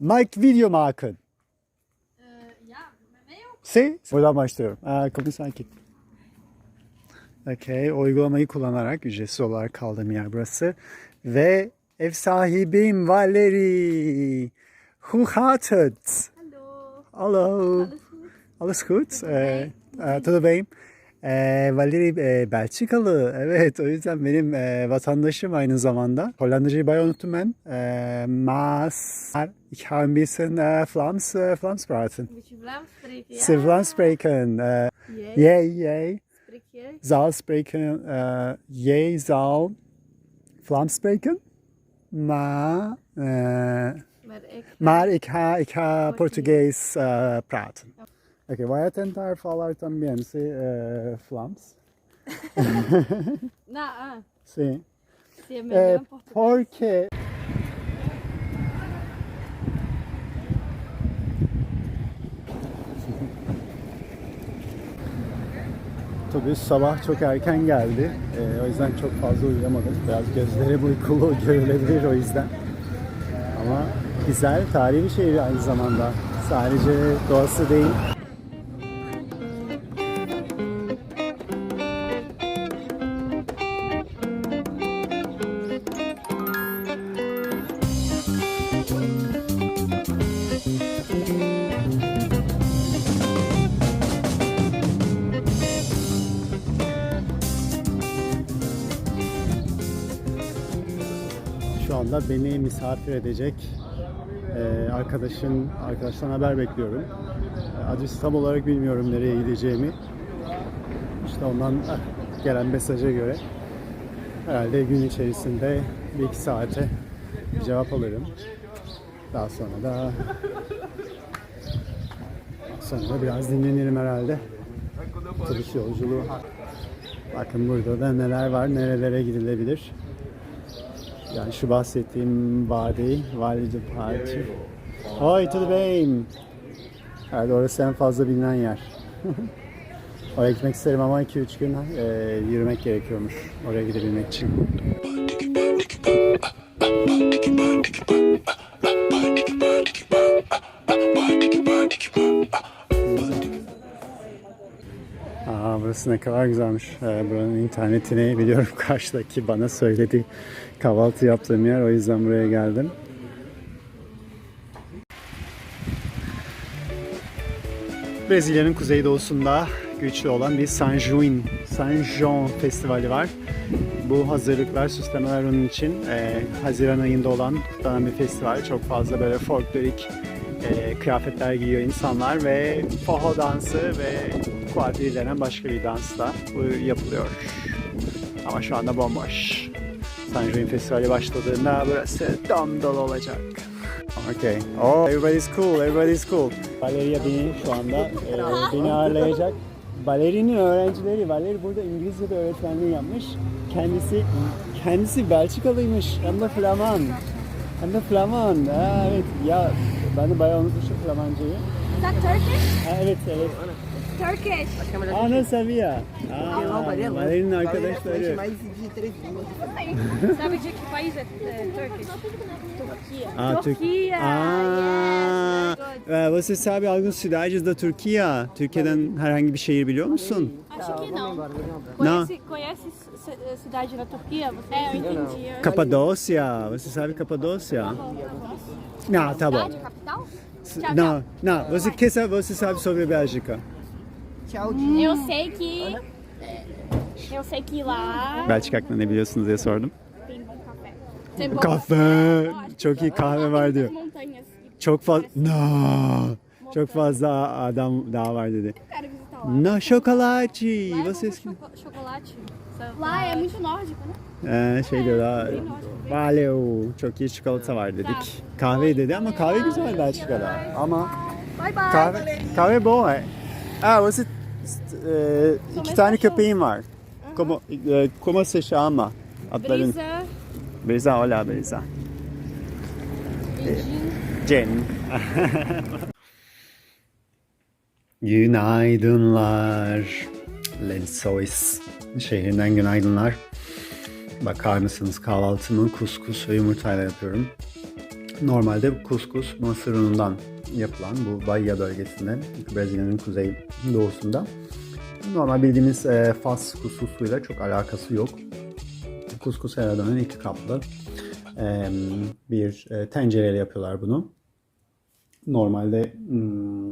Mag video maken. Eh, ja, met mij ook. Si? Buradan başlıyorum. Aa, kapı sakin. Okey. Uygulamayı kullanarak ücretsiz olarak kaldığım yer burası. Ve ev sahibim Valeri. Hoe gaat het? Hallo. Hallo. Alles goed? Alles goed? Ee, e, tudo bem? Ee, Valeri e, Belçikalı. Evet o yüzden benim e, vatandaşım aynı zamanda. Hollandacayı bayağı unuttum ben. E, mas ik hou een bisschen e, e. Een beetje Vlaams spreken, ja. Ze Vlaams spreken. E, jij spreek jij? zal spreken. E, jij zal Vlaams spreken. Maar, e, Maar ik... maar ik ga, ik ga Portugees e, praten. Oké, voy a tentar falar también, sí, e, Vlaams. Nou, ah. Sí. É Eh, porque Otobüs sabah çok erken geldi. Ee, o yüzden çok fazla uyuyamadım. Biraz gözlerim uykulu görülebilir o yüzden. Ama güzel, tarihi bir şehir aynı zamanda. Sadece doğası değil. Beni misafir edecek e, arkadaşın arkadaştan haber bekliyorum. E, Adresi tam olarak bilmiyorum nereye gideceğimi. İşte ondan eh, gelen mesaja göre herhalde gün içerisinde bir iki saate bir cevap alırım. Daha sonra da sonra da biraz dinlenirim herhalde. Otobüs yolculuğu. Bakın burada da neler var, nerelere gidilebilir. Yani şu bahsettiğim vadi, Vali de Parti. Oy tudo bem. Evet orası en fazla bilinen yer. Oraya gitmek isterim ama 2-3 gün e, yürümek gerekiyormuş oraya gidebilmek için. Aa, burası ne kadar güzelmiş. Ee, buranın internetini biliyorum karşıdaki bana söyledi. Kahvaltı yaptığım yer o yüzden buraya geldim. Brezilya'nın kuzeydoğusunda güçlü olan bir San Juin, San João festivali var. Bu hazırlıklar, süslemeler onun için e, Haziran ayında olan kutlanan bir festival. Çok fazla böyle folklorik e, kıyafetler giyiyor insanlar ve faho dansı ve quadrille denen başka bir dans da bu yapılıyor. Ama şu anda bomboş. San Juin Festivali başladığında burası dom dolu olacak. Okay. Oh, everybody's cool, everybody's cool. Valeria beni şu anda e, beni ağırlayacak. Valeri'nin öğrencileri, Valeri burada İngilizce de öğretmenliği yapmış. Kendisi kendisi Belçikalıymış. Hem de Flaman. Hem de Flaman. Ha, evet ya ben de bayağı unutmuşum Flamancayı. Is that Turkish? Ha, evet evet. Turkish. Aa ne sabia. Aa, Valeri'nin arkadaşları. mais de três línguas. Sabe de que país é é Turkish? Turquia. Türk- Turquia. Aa, Yes, very good. e, você sabe alguns cidades da Türkiye? Türkiye'den herhangi bir şehir biliyor musun? Acho que não. Não. Conhece, conhece c- cidade na Turquia? Você é, eu entendi. Capadócia. Você sabe Capadócia? Não, tá bom. Cidade, capital? Não, não. Você que sabe, você sabe sobre Bélgica? Tchau, Dinho. Eu sei que. Eu sei que lá Belçika hakkında ne biliyorsunuz diye sordum. tem bom café. Tem bom Kahve. Çok iyi kahve var diyor. Montanhas. Çok fazla... No. Çok fazla adam daha var dedi. Quero visitar lá. No chocolate. Lá é bom Vocês... com choco- chocolate. Lá é muito nórdico, né? Ee, şey diyor daha... Valeu. Çok iyi çikolata var dedik. Kahve dedi ama kahve güzel Belçika'da. Ama Bye bye. kahve, kahve bom é. Ah, você... e, iki tane köpeğin var. Como, e, como se chama? Atların. Brisa. Beyza, hola Beyza. Cen. Günaydınlar. Lensois şehrinden günaydınlar. Bakar mısınız kahvaltımı kuskus ve yumurtayla yapıyorum. Normalde kuskus mısır unundan yapılan bu Bahia bölgesinde, Brezilya'nın kuzey doğusunda. Normal bildiğimiz e, Fas kuskusuyla çok alakası yok. Kuskus herhalde iki kaplı e, bir e, tencereyle yapıyorlar bunu. Normalde hmm,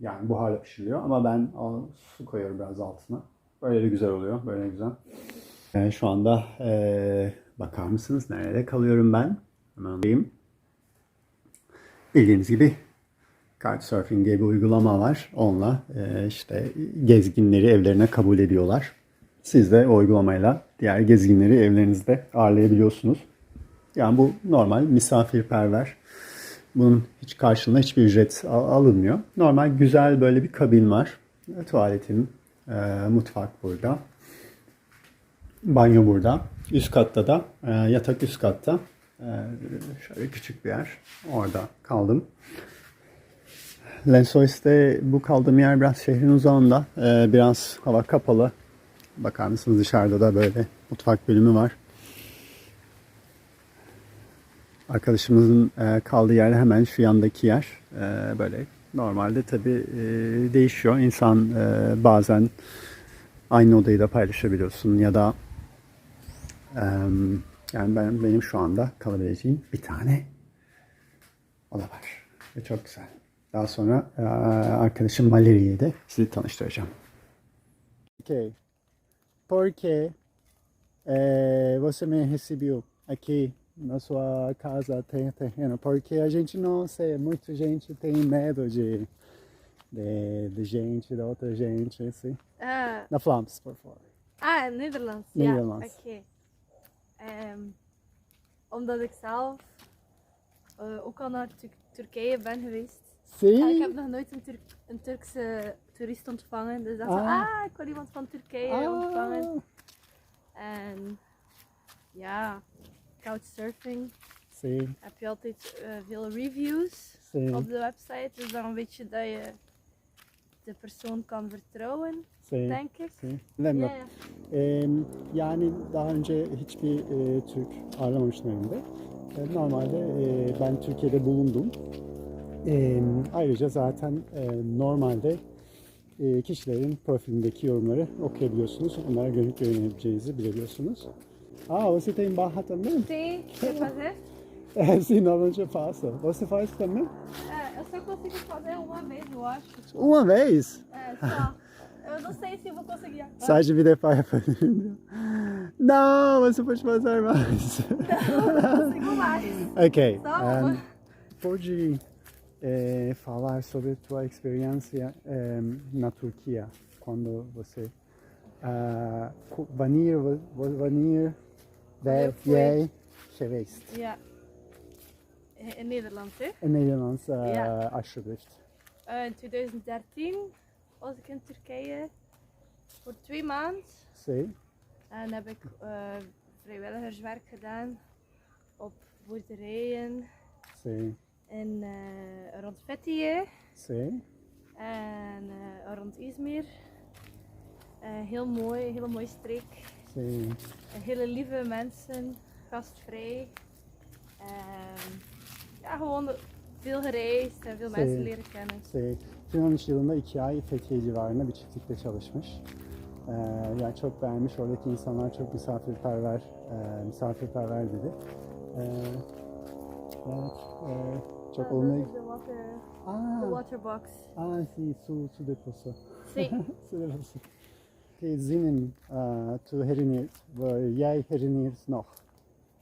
yani buharla pişiriliyor ama ben al, su koyuyorum biraz altına. Böyle de güzel oluyor, böyle güzel. E, şu anda e, bakar mısınız nerede kalıyorum ben? Hemen alayım. Bildiğiniz gibi Couchsurfing diye bir uygulama var. Onunla e, işte gezginleri evlerine kabul ediyorlar. Siz de o uygulamayla diğer gezginleri evlerinizde ağırlayabiliyorsunuz. Yani bu normal misafirperver. Bunun hiç karşılığında hiçbir ücret al- alınmıyor. Normal güzel böyle bir kabin var. Tuvaletin, e, mutfak burada. Banyo burada. Üst katta da e, yatak üst katta. E, şöyle küçük bir yer. Orada kaldım. Lensois'te bu kaldığım yer biraz şehrin uzağında. E, biraz hava kapalı. Bakar mısınız dışarıda da böyle mutfak bölümü var. Arkadaşımızın e, kaldığı yer hemen şu yandaki yer. E, böyle normalde tabii e, değişiyor. İnsan bazen aynı odayı da paylaşabiliyorsun ya da yani ben benim şu anda kalabileceğim bir tane oda var ve çok güzel. Daha sonra e, arkadaşım Maleri'yi de sizi tanıştıracağım. Okay. Porque eh, você me recebeu aqui na sua casa tem terreno? Porque a gente não sei, muita gente tem medo de, de, de gente, de outra gente, assim. Ah, Na Vlaams, por favor. ah, Nederlands. Nederlands. Ja, oké. Ehm, omdat ik zelf eh, ook al naar Tur- Turkije ben geweest. Sim. En ik heb nog nooit een, Turk- een Turkse toerist ontvangen. Dus dat ah. Ah. ah, ik wil iemand van Turkije ontvangen. En ja, couchsurfing heb je altijd eh, veel reviews op de website. Dus dan weet je dat je de persoon kan vertrouwen, sim, denk ik. Lembra. ja. Ee, yani daha önce hiçbir e, Türk ağırlamamıştım evimde. E, normalde e, ben Türkiye'de bulundum. E, ayrıca zaten e, normalde e, kişilerin profilindeki yorumları okuyabiliyorsunuz. Onlara gönül güvenebileceğinizi bilebiliyorsunuz. Ah, você tem barra também? Sim, quer fazer? Sim, normalmente eu faço. Você faz também? É, só consigo fazer uma vez, eu acho. Uma vez? É, só. Eu não sei se vou conseguir agora. Bir defa yapabilirim diyor. Não, você pode fazer mais. Não consigo mais. Ok. Só ehm, uma. pode eh, falar sobre tua experiência em, na Turquia quando você ah, co- wanneer, wa- wanneer, In Nederland, hè? in Nederland eh, Ja. alsjeblieft. Eh, in 2013 was ik in Turkije voor twee maanden. Sim, En heb ik eh, vrijwilligerswerk gedaan op boerderijen sim, in, rond Fethiye sim, en rond Izmir. Heel mooi, hele mooie streek. hele lieve mensen, gastvrij. Ehm, ja, gewoon veel gereisd en veel mensen leren kennen. Şey, 2013 yılında iki ay Fethiye civarında bir çiftlikte çalışmış. Ee, yani çok beğenmiş. Oradaki insanlar çok misafirperver, e, misafirperver dedi. Ee, evet, e, çok Ah, olumlu. is de water, de Aa, aa, si, su, su deposu. Sim. su deposu. Okay, zinnen uh, to herinneren, waar jij herinnert nog.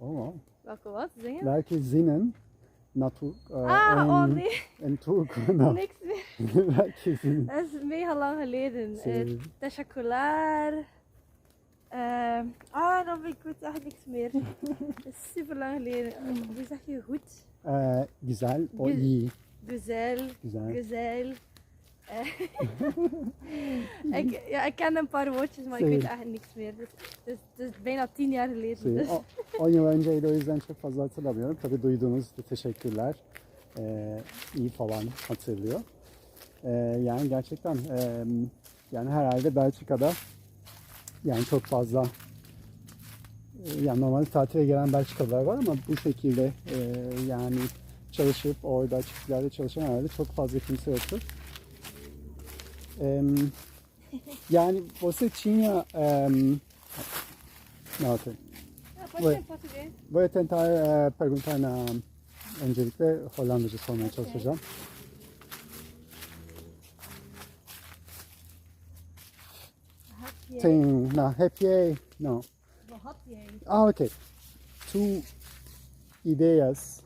Oh, Welke wat? Zingen? welke zinnen naartoe uh, ah, en, oh nee, en niks meer. Dat is mega lang geleden. Uh, ah, dan ik weet echt niks meer. Dat is super lang geleden. Hoe zeg je goed? Gü- iyi. Güzel, Güzel. gezel. Eh, ik, ja, ik ken een paar woordjes, maar ik Zee. weet echt niks meer. Dus, dus, dus bijna tien jaar geleden. Dus. o- 10 yıl önceydi o yüzden çok fazla hatırlamıyorum. Tabii duyduğunuz teşekkürler ee, iyi falan hatırlıyor. Ee, yani gerçekten ee, yani herhalde Belçika'da yani çok fazla yani normalde tatile gelen Belçikalılar var ama bu şekilde ee, yani çalışıp orada çiftçilerde çalışan herhalde çok fazla kimse yoktu. Em, yani você tinha não, ok. Ser em português. Vou tentar eh, perguntar na öncelikle Hollandaca sormaya çalışacağım. Tem, Wat had jij? ah oké. Tu ideas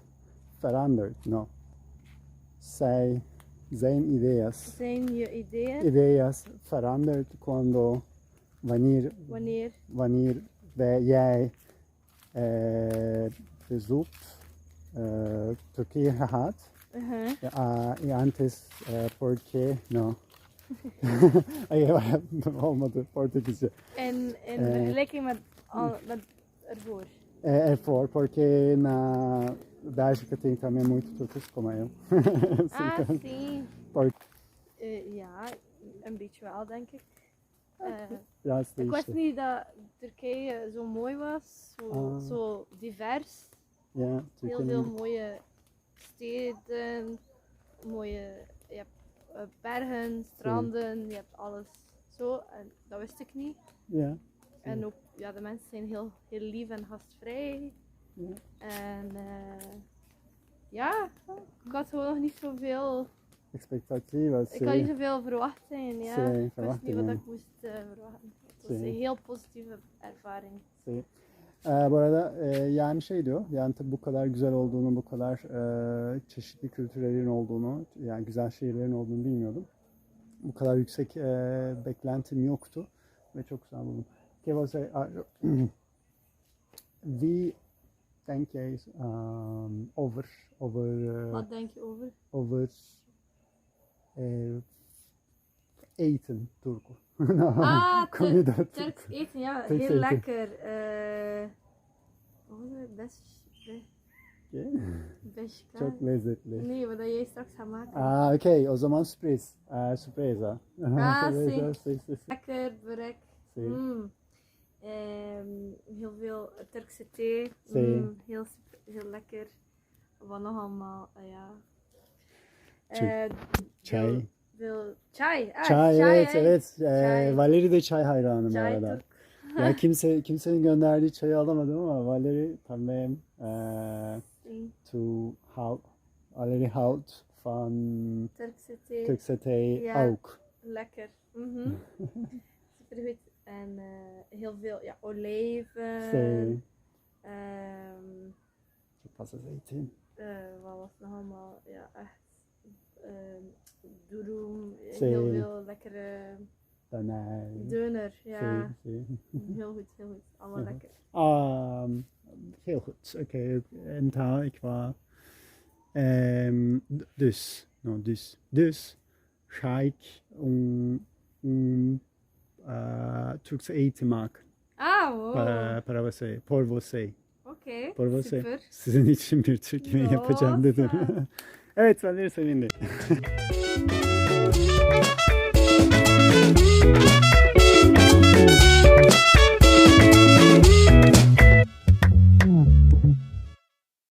veranderd, no. Zij, zijn ideas. Zijn je ideas? Ideas veranderd cuando, wanneer, wanneer? wanneer bij jij eh, bezoek eh, Turkije gehad. Uh-huh. Ja, ah, y antes, eh, ¿por qué? No. Ah, Gewoon met het Portugees. En in eh, vergelijking met, al, met ervoor? É, é for, porque na Bélgica tem também muito turcos como eu. Ah, sim. Eh, ja, een beetje wel, denk ik. Eh, ik wist değişti. niet dat Turkije zo mooi was, zo, Ah. zo divers. Ya, Heel veel mooie steden, mooie je hebt, eh, bergen, stranden, je hebt alles zo. En dat wist ik niet. ya, En ook, ja, de mensen zijn heel, heel lief en gastvrij. Ja. En eh, ja, ik had gewoon nog niet zoveel, expectativas. ik had niet zoveel verwachtingen. Ja. Sim, ik wist niet wat ik moest eh, verwachten. Het was een heel positieve ervaring. Sí. Ee, bu arada e, yani şey diyor, yani tabii bu kadar güzel olduğunu, bu kadar e, çeşitli kültürlerin olduğunu, yani güzel şehirlerin olduğunu bilmiyordum. Bu kadar yüksek e, beklentim yoktu ve çok güzel buldum. Que você, ah, wie denk jij um, over, over, eh, Wat denk je over? over eh, eten Turku? Ah, Comida Tur- Turku. Turks eten, ja, Turks heel eten. lekker. Eh wat was het? Best, be, beshka. Çok lezzetli. Nee, wat jij straks gaat maken. Aa, okey. O zaman sürpriz. Ee, sürpriz ha. Ah, Sürpriz, sim. sim, sim, sim. Lekker, burek. Sim. Mm. Heel veel Turkse thee. Mm, heel, super- heel lekker. Wat nog allemaal? Ah, ja. Türk- Eh, Çay. Veel, chai. Ah, Çay, evet hè? evet. Ee, Çay. Valeri de çay hayranı bu Chai arada. Turk. Ya kimse kimsenin gönderdiği çayı alamadım ama Valeri tamam eee Sim. to how Valeri houdt van Turkse thee. Turkse thee Ja. ook. Lekker. Mhm. Supergoed. En eh, heel veel ja, olijven. Sim. Ehm, Çok fazla zeytin. eh, wat was nog allemaal? Ja, echt. ehm durum. Sim. Heel veel lekkere Döner. deuner. Ja, Sim, sim. heel goed, heel goed. Allemaal Mhm. lekker. Um, heel goed. Oké, en taal, ik was. Ehm, d- dus, no, dus, dus ga ik een, een Ah, uh, Türkçe eğitimi hakkı. Ah, wow. para, para você, por você. Okay, por você. Süper. Sizin için bir Türk yapacağım dedim. evet, Valeri sevindi.